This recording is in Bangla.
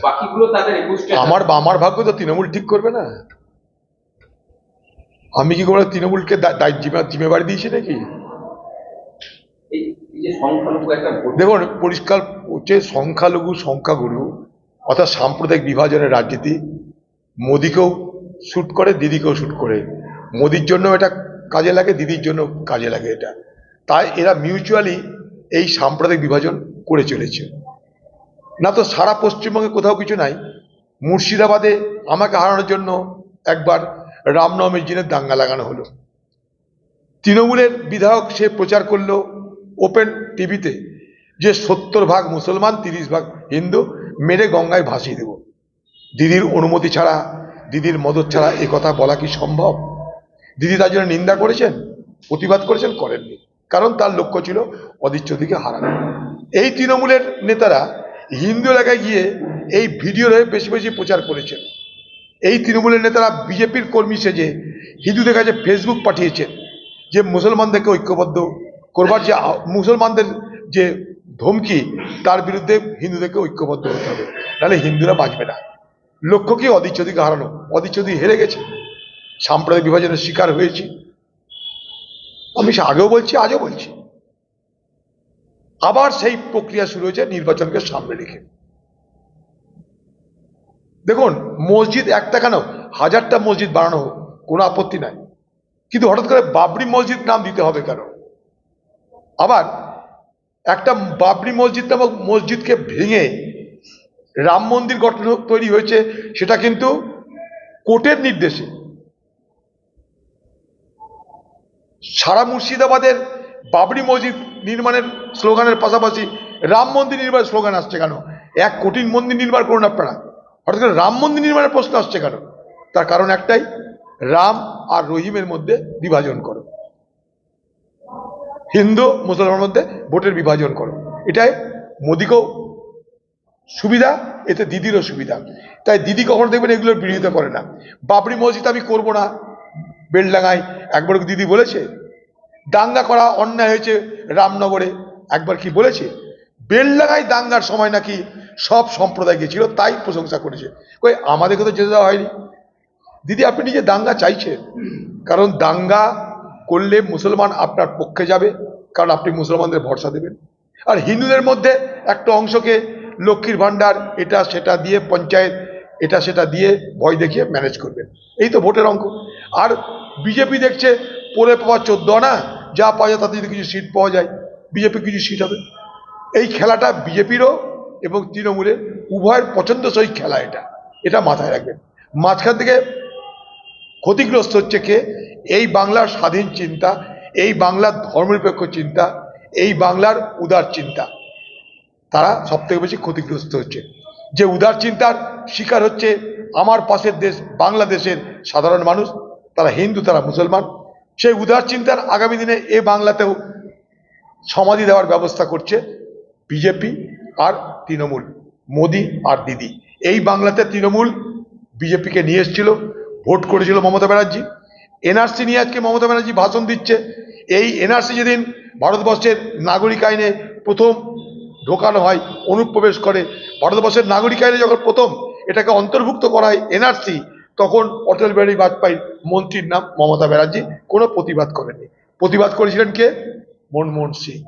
বাকিগুলো তাদের আমার আমার ভাগ্য তো তৃণমূল ঠিক করবে না। আমি কি করে তৃণমূলকে জিম্মে- জিম্মেবারি দিয়েছি নাকি? দেখুন পরিষ্কার হচ্ছে সংখ্যালঘু সংখ্যাগুরু অর্থাৎ সাম্প্রদায়িক বিভাজনের রাজনীতি মোদিকেও শ্যুট করে দিদিকেও শ্যুট করে। মোদির জন্য এটা কাজে লাগে দিদির জন্য কাজে লাগে এটা। তাই এরা মিউচুয়ালি এই সাম্প্রদায়িক বিভাজন করে চলেছে। না তো সারা পশ্চিমবঙ্গে কোথাও কিছু নাই। মুর্শিদাবাদে আমাকে হারানোর জন্য একবার রামনবমীর দিনে দাঙ্গা লাগানো হলো। তৃণমূলের বিধায়ক সে প্রচার করল ওপেন টিভিতে যে সত্তর ভাগ মুসলমান, তিরিশ ভাগ হিন্দু মেরে গঙ্গায় ভাসিয়ে দেব। দিদির অনুমতি ছাড়া, দিদির মদত ছাড়া এ কথা বলা কি সম্ভব? দিদি তার জন্য নিন্দা করেছেন, প্রতিবাদ করেছেন, করেননি। কারণ তার লক্ষ্য ছিল অদিচ্ছদিকে হারানো। এই তৃণমূলের নেতারা হিন্দু এলাকায় গিয়ে এই ভিডিও হয়ে বেশি বেশি প্রচার করেছেন। এই তৃণমূলের নেতারা বিজেপির কর্মী সেজে হিন্দুদের কাছে ফেসবুক পাঠিয়েছেন যে মুসলমানদেরকে ঐক্যবদ্ধ করবার যে মুসলমানদের যে ধমকি, তার বিরুদ্ধে হিন্দুদেরকে ঐক্যবদ্ধ হতে হবে। নাহলে হিন্দুরা বাঁচবে না। লক্ষ্য কি? অদিচ্ছদিকে হারানো। অদিচ্ছদি হেরে গেছে। সাম্প্রদায়িক বিভাজনের শিকার হয়েছি। আমি আগেও বলছি, আজও বলছি। আবার সেই প্রক্রিয়া শুরু হয়েছে, নির্বাচনকে সামনে রেখে। দেখুন, মসজিদ একটা কেন? হাজারটা মসজিদ বানানো হোক, কোনো আপত্তি নাই। কিন্তু হঠাৎ করে বাবরি মসজিদ নাম দিতে হবে কেন? আবার একটা বাবরি মসজিদ নামক মসজিদকে ভেঙে রাম মন্দির গঠন তৈরি হয়েছে, সেটা কিন্তু কোর্টের নির্দেশে। সারা মুর্শিদাবাদের বাবরি মসজিদ নির্মাণের স্লোগানের পাশাপাশি রাম মন্দির নির্মাণের স্লোগান আসছে কেন? এক কঠিন মন্দির নির্মাণ করুন আপনারা। করে রাম মন্দির নির্মাণের প্রশ্ন আসছে কেন? তার কারণ একটাই, রাম আর রহিমের মধ্যে বিভাজন করো। হিন্দু, মুসলমানের মধ্যে ভোটের বিভাজন করো। এটাই মোদিকেও সুবিধা, এতে দিদিরও সুবিধা। তাই দিদি কখনো দেখবেন এগুলোর বিরোধিতা করে না। বাবরি মসজিদ আমি করব না। বেলডাঙ্গায় একবার দিদি বলেছে দাঙ্গা করা অন্যায় হয়েছে রামনগরে। একবার কি বলেছে? বেলডাঙ্গায় দাঙ্গার সময় নাকি সব সম্প্রদায় গেছিল, তাই প্রশংসা করেছে। কই, আমাদেরকে তো যেতে দেওয়া হয়নি। দিদি, আপনি নিজে দাঙ্গা চাইছেন। কারণ দাঙ্গা করলে মুসলমান আপনার পক্ষে যাবে, কারণ আপনি মুসলমানদের ভরসা দেবেন। আর হিন্দুদের মধ্যে একটা অংশকে লক্ষ্মীর ভাণ্ডার, এটা সেটা দিয়ে পঞ্চায়েত, এটা সেটা দিয়ে ভয় দেখিয়ে ম্যানেজ করবেন। এই তো ভোটের অঙ্ক। আর বিজেপি দেখছে পরে পাওয়া চোদ্দ আনা, যা পাওয়া যায় তাতে যদি কিছু সিট পাওয়া যায় বিজেপি কিছু সিট হবে। এই খেলাটা বিজেপিরও এবং তৃণমূলের উভয়ের পছন্দসই খেলা এটা। এটা মাথায় রাখবেন। মাঝখান থেকে ক্ষতিগ্রস্ত হচ্ছে কে? এই বাংলার স্বাধীন চিন্তা, এই বাংলার ধর্মনিরপেক্ষ চিন্তা, এই বাংলার উদার চিন্তা। তারা সব থেকে বেশি ক্ষতিগ্রস্ত হচ্ছে। যে উদার চিন্তার শিকার হচ্ছে আমার পাশের দেশ, বাংলাদেশের সাধারণ মানুষ, তারা হিন্দু, তারা মুসলমান। সেই উদার চিন্তার আগামী দিনে এ বাংলাতেও সমাধি দেওয়ার ব্যবস্থা করছে বিজেপি আর তৃণমূল, মোদি আর দিদি। এই বাংলাতে তৃণমূল বিজেপিকে নিয়ে এসেছিল, ভোট করেছিল মমতা ব্যানার্জি। এনআরসি নিয়ে আজকে মমতা ব্যানার্জি ভাষণ দিচ্ছে। এই এনআরসি যেদিন ভারতবর্ষের নাগরিক আইনে প্রথম ঢোকানো হয়, অনুপ্রবেশ করে, ভারতবর্ষের নাগরিক আইনে যখন প্রথম এটাকে অন্তর্ভুক্ত করা হয় এনআরসি, তখন অটল বিহারী বাজপেয়ীর মন্ত্রীর নাম মমতা ব্যানার্জি কোনো প্রতিবাদ করেননি। প্রতিবাদ করেছিলেন কে? মনমোহন সিং।